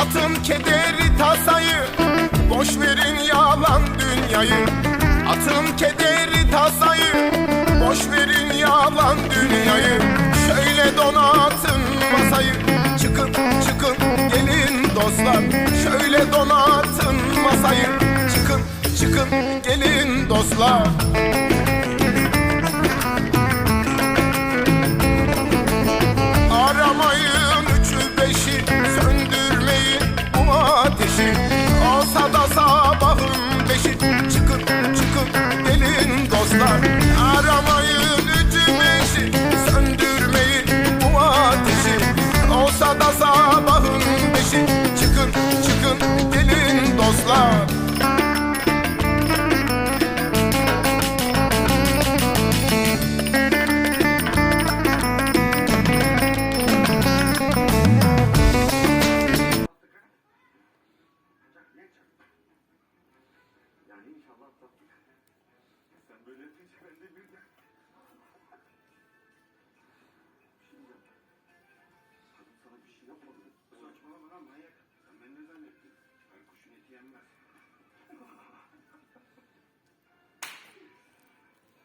Atın kederi tasayı Boş verin yalan dünyayı. Atın kederi tasayı Boş verin yalan dünyayı. Şöyle donatın masayı Çıkın çıkın gelin dostlar. Şöyle donatın masayı Çıkın çıkın gelin dostlar Atlattık. Sen böyle yapınca ben de bir de... Şimdi kadın sana bir şey yapmadı. Saçmalama lan manyak. Sen beni ne zannettin? Ben kuşun eti yenmez.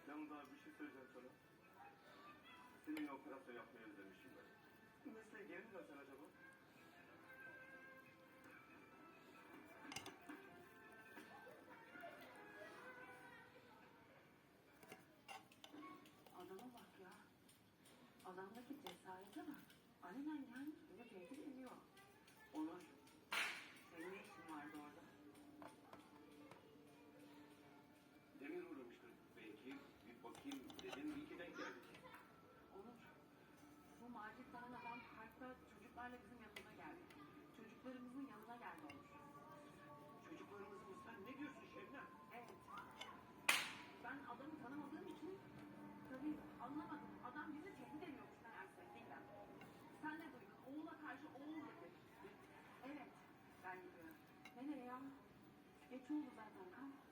Yalnız daha bir şey söyleyeceğim sana. Senin operasyon yapmayı özlemişim ben. Mesleğe geri mi dönsen acaba? Adamdaki cesarete bak. Alenen gelmiş bize tehdit ediyor. Onur. Senin ne işin vardı orada? Demir uğramıştır. Belki bir bakayım dedim. İyi ki denk geldik. Onur. Bu Macit adam parkta çocuklarla bizim yanımıza geldi. Çocuklarımızın yanına geldi Onur. 열중이도받 으.